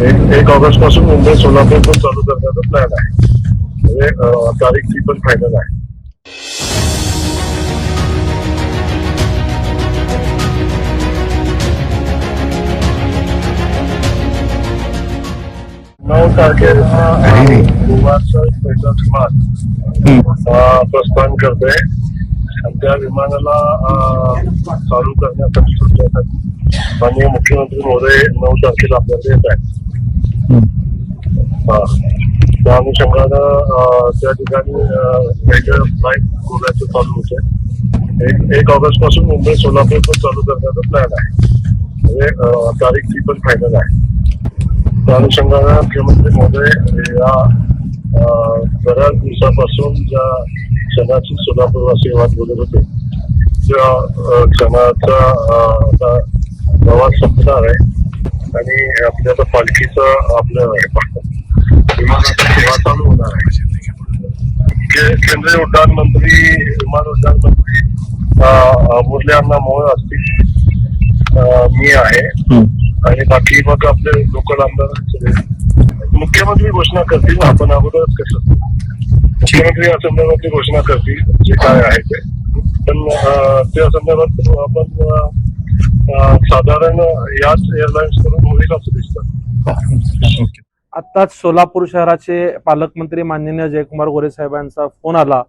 एक एक ऑगस्टपासून मुंबई सोलापूर पण चालू करण्याचा प्लॅन आहे. म्हणजे तारीख ती पण फायनल आहे. नऊ तारखेला गोवाचं विमान प्रस्थान करतोय. आणि त्या विमानाला चालू करण्यासाठी सुद्धा माननीय मुख्यमंत्री महोदय नऊ तारखेला आपल्याकडे येत आहेत. हा. त्या अनुषंगानं त्या ठिकाणी फ्लाईट गोव्याचं चालू होते. एक एक ऑगस्टपासून मुंबई सोलापूर पण चालू करण्याचा प्लॅन आहे. म्हणजे तारीख ती पण फायनल आहे. त्या अनुषंगानं मुख्यमंत्री महोदय या बऱ्याच दिवसापासून ज्या क्षणाची सोलापूरवासी वाद बोलत होते त्या क्षणाचा आता प्रवास संपणार आहे. आणि आपल्या आता पालखीचं आपलं विमानाची सेवा चालू होणार आहे. केंद्रीय उड्डाण मंत्री विमान उड्डाण मंत्री अमूल्य अण्णा मोहोळ असतील. मी आहे. आणि बाकी मग आपले लोकल आमदार. मुख्यमंत्री घोषणा करतील आपण अगोदरच कसं? मुख्यमंत्री या संदर्भातली घोषणा करतील जे काय आहे ते. पण त्या संदर्भात आपण साधारण याच एअरलाइन्सकडून होईल असं दिसतं आत्ताच सोलापूर शहराचे पालकमंत्री माननीय जयकुमार गोरे साहेबांचा फोन आला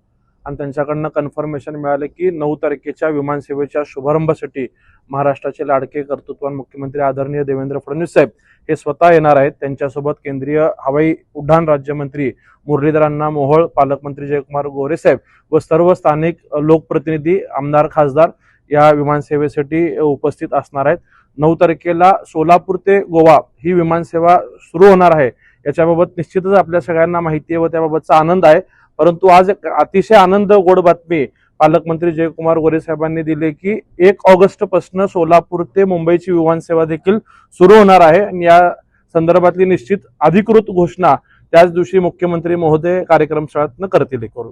आणि त्यांच्याकडनं कन्फर्मेशन मिळालं की नऊ तारखेच्या विमानसेवेच्या शुभारंभासाठी महाराष्ट्राचे लाडके कर्तृत्वान मुख्यमंत्री आदरणीय देवेंद्र फडणवीस साहेब हे स्वतः येणार आहेत. त्यांच्यासोबत केंद्रीय हवाई उड्डाण राज्यमंत्री मुरलीधरांना मोहोळ पालकमंत्री जयकुमार गोरे साहेब व सर्व स्थानिक लोकप्रतिनिधी आमदार खासदार या विमानसेवेसाठी उपस्थित असणार आहेत. नऊ तारखेला सोलापूर ते गोवा ही विमानसेवा सुरू होणार आहे. याच्याबाबत निश्चितच आपल्या सगळ्यांना माहिती आहे व त्याबाबतचा आनंद आहे. परंतु आज एक अतिशय आनंद गोड बातमी पालकमंत्री जयकुमार गोरे साहेबांनी दिली की एक ऑगस्टपासून सोलापूर ते मुंबईची विमानसेवा देखील सुरू होणार आहे. आणि या संदर्भातली निश्चित अधिकृत घोषणा त्याच दिवशी मुख्यमंत्री महोदय कार्यक्रम स्थळातनं करतील करू